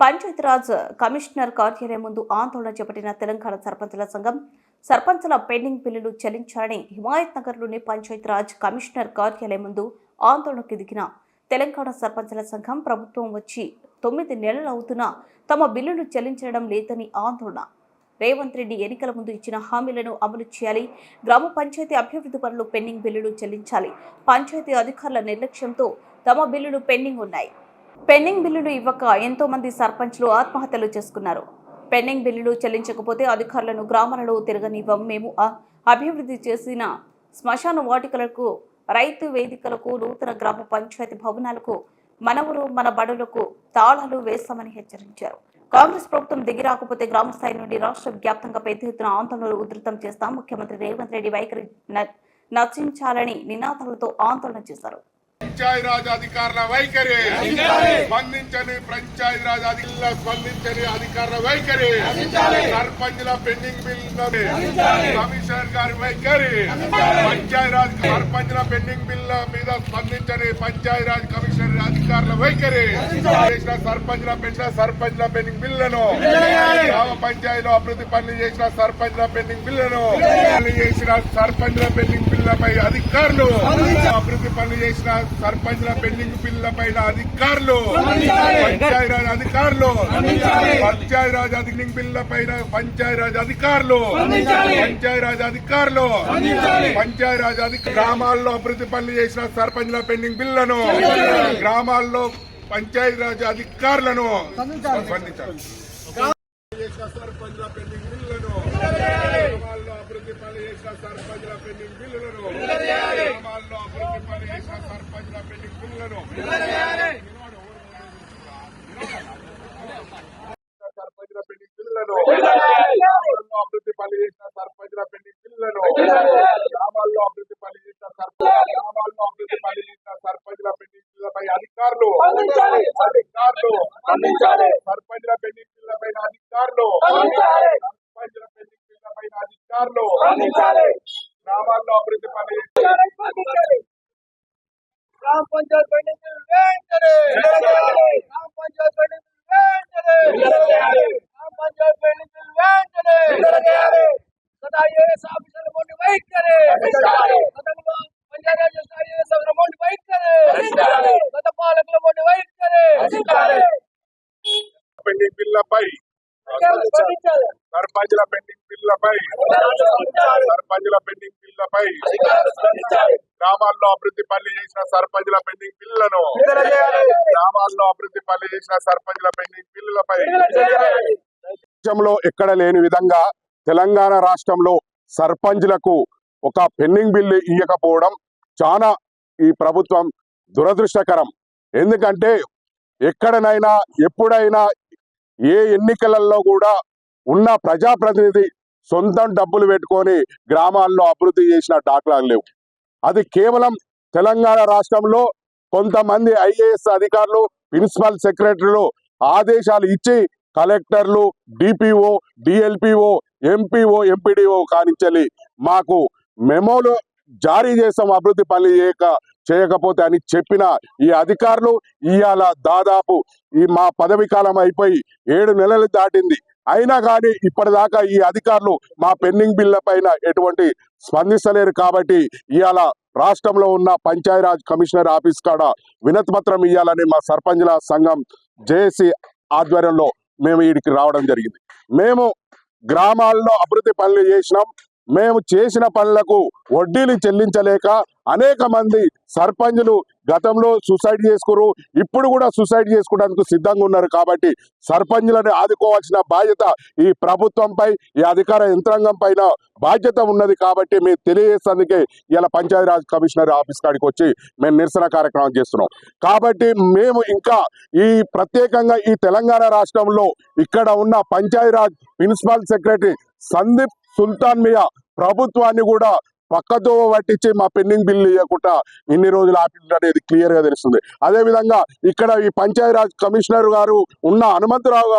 Panchayati Raj commissioner కార్యాలయం ముందు ఆందోళన చేపట్టిన తెలంగాణ సర్పంచుల సంఘం సర్పంచుల పెండింగ్ బిల్లులు చెల్లించాలని హిమాయత్ నగర్లోని పంచాయతీరాజ్ కమిషనర్ కార్యాలయం ముందు ఆందోళనకు దిగిన తెలంగాణ సర్పంచుల సంఘం ప్రభుత్వం వచ్చి తొమ్మిది నెలలు అవుతున్నా తమ బిల్లులు చెల్లించడం లేదని ఆందోళన. రేవంత్ రెడ్డి ఎన్నికల ముందు ఇచ్చిన హామీలను అమలు చేయాలి గ్రామ పంచాయతీ అభివృద్ధి పనులు పెండింగ్ బిల్లులు చెల్లించాలి పంచాయతీ అధికారుల నిర్లక్ష్యంతో తమ బిల్లులు పెండింగ్ ఉన్నాయి. పెండింగ్ బిల్లులు ఇవ్వక ఎంతో మంది సర్పంచ్లు ఆత్మహత్యలు చేసుకున్నారు. పెండింగ్ బిల్లులు చెల్లించకపోతే అధికారులను గ్రామాలలో తిరగనివ్వం. మేము అభివృద్ధి చేసిన శ్మశాన వాటికలకు రైతు వేదికలకు నూతన గ్రామ పంచాయతీ భవనాలకు మనవరు మన బడులకు తాళాలు వేస్తామని హెచ్చరించారు. కాంగ్రెస్ ప్రభుత్వం దిగిరాకపోతే గ్రామ స్థాయి నుండి రాష్ట్ర వ్యాప్తంగా పెద్ద ఎత్తున ఆందోళనలు ఉధృతం చేస్తాం. ముఖ్యమంత్రి రేవంత్ రెడ్డి వైఖరి నచ్చించాలని నినాదాలతో ఆందోళన చేశారు. పంచాయతీ రాజ్ అధికారుల వైఖరి. స్పందించని పంచాయతీ రాజ్ అధికారుల స్పందించని అధికారుల వైఖరి. సర్పంచ్ల పెండింగ్ బిల్ కమిషనర్ గారి వైఖరి. పంచాయతీ రాజ్ సర్పంచ్ల పెండింగ్ బిల్ మీద స్పందించని పంచాయతీ రాజ్ కమిషనర్ అధికారుల వైఖరి. చేసిన సర్పంచ్ల పెంచిన సర్పంచ్ల పెండింగ్ బిల్లను గ్రామ పంచాయతీలో అభివృద్ధి పనులు చేసిన సర్పంచ్ల పెండింగ్ బిల్లను చేసిన సర్పంచ్ల పెండింగ్ బిల్లపై అధికారులు. అభివృద్ధి పనులు చేసిన సర్పంచ్ల పెండింగ్ బిల్లపై అధికారులు. పంచాయతీరాజ్ అధికారులు. పంచాయతీరాజ్ పెండింగ్ బిల్ల పంచాయతీరాజ్ అధికారులు. పంచాయతీరాజ్ అధికారులు. పంచాయతీరాజ్ అధిక గ్రామాల్లో అభివృద్ధి పనులు చేసిన సర్పంచ్ల పెండింగ్ బిల్లను గ్రామాల్లో పంచాయతీరాజ్ అధికారులను స్పందించాలి. సర్పంచ్ల పెండింగ్ బిల్లులను. గ్రామాల్లో అభివృద్ధి పనులు చేసిన సర్పంచ్ల పెండింగ్ బిల్లులను. గ్రామాల్లో అభివృద్ధి పనులు చేసిన సర్పంచ్ల పెండింగ్ బిల్లులను. సర్పంచ్ల పెండింగ్ బిల్లులను. అభివృద్ధి పనులు చేసిన సర్పంచ్ల పెండింగ్ బిల్లులను. అధికారులు అధికారులు సర్పంచ్ల పెండింగ్ బిల్లులపై అధికారులు సర్పంచ్ల పెండింగ్ బిల్లులపై అధికారులు గ్రామాల్లో అభివృద్ధి చేసిన గ్రామ పంచాయత్ వెంటనే గ్రామ పంచాయత్ వెంటనే గ్రామ పంచాయత్ వెంటనే గత ఐఏఎస్ ఆఫీసర్ల మొండి వైఖరి పెండింగ్ బిల్లులపై సర్పంచ్ల పెండింగ్ బిల్లులపై సర్పంచ్ల పెండింగ్ బిల్లులపై గ్రామాల్లో అభివృద్ధి పనులు చేసిన సర్పంచ్ల పెండింగ్ బిల్లులను గ్రామాల్లో అభివృద్ధి పనులు చేసిన సర్పంచ్ల పెండింగ్ బిల్లులపై దేశంలో ఎక్కడ లేని విధంగా తెలంగాణ రాష్ట్రంలో సర్పంచ్లకు ఒక పెండింగ్ బిల్లు ఇవ్వకపోవడం చాలా ఈ ప్రభుత్వం దురదృష్టకరం. ఎందుకంటే ఎక్కడనైనా ఎప్పుడైనా ఏ ఎన్నికలలో కూడా ఉన్న ప్రజాప్రతినిధి సొంతం డబ్బులు పెట్టుకొని గ్రామాల్లో అభివృద్ధి చేసిన దాఖలాలు లేవు. అది కేవలం తెలంగాణ రాష్ట్రంలో కొంతమంది ఐఏఎస్ అధికారులు ప్రిన్సిపల్ సెక్రటరీలు ఆదేశాలు ఇచ్చి కలెక్టర్లు డిపిఓ డిఎల్పిఓ ఎంపీఓ ఎంపీడీఓ కానించాలి మాకు మెమోలు జారీ చేస్తాం అభివృద్ధి పనులు చేయక చేయకపోతే అని చెప్పిన ఈ అధికారులు ఇవాళ దాదాపు ఈ మా పదవి కాలం అయిపోయి ఏడు నెలలు దాటింది. అయినా కానీ ఇప్పటిదాకా ఈ అధికారులు మా పెండింగ్ బిల్ల పైన ఎటువంటి స్పందిస్తలేరు కాబట్టి ఇవాళ రాష్ట్రంలో ఉన్న పంచాయరాజ్ కమిషనర్ ఆఫీస్ కాడ వినతిపత్రం ఇవ్వాలని మా సర్పంచ్ల సంఘం జేఏసీ ఆధ్వర్యంలో మేము వీడికి రావడం జరిగింది. మేము గ్రామాల్లో అభివృద్ధి పనులు చేసినాం మేము చేసిన పనులకు వడ్డీలు చెల్లించలేక అనేక మంది సర్పంచులు గతంలో సూసైడ్ చేసుకురు ఇప్పుడు కూడా సూసైడ్ చేసుకోవడానికి సిద్ధంగా ఉన్నారు కాబట్టి సర్పంచులను ఆదుకోవాల్సిన బాధ్యత ఈ ప్రభుత్వంపై ఈ అధికార యంత్రాంగం పైన బాధ్యత ఉన్నది కాబట్టి మేము తెలియజేసేందుకే ఇలా పంచాయతీరాజ్ కమిషనర్ ఆఫీస్ కాడికి వచ్చి మేము నిరసన కార్యక్రమం చేస్తున్నాం. కాబట్టి మేము ఇంకా ఈ ప్రత్యేకంగా ఈ తెలంగాణ రాష్ట్రంలో ఇక్కడ ఉన్న Panchayati Raj principal secretary Sandeep Sultania ప్రభుత్వాన్ని కూడా పక్కతో పట్టించి మా పెండింగ్ బిల్లు ఇవ్వకుండా ఇన్ని రోజులు ఆపింది అనేది క్లియర్గా తెలుస్తుంది. అదే విధంగా ఇక్కడ ఈ పంచాయతీరాజ్ కమిషనర్ గారు ఉన్న హనుమంతరావు గారు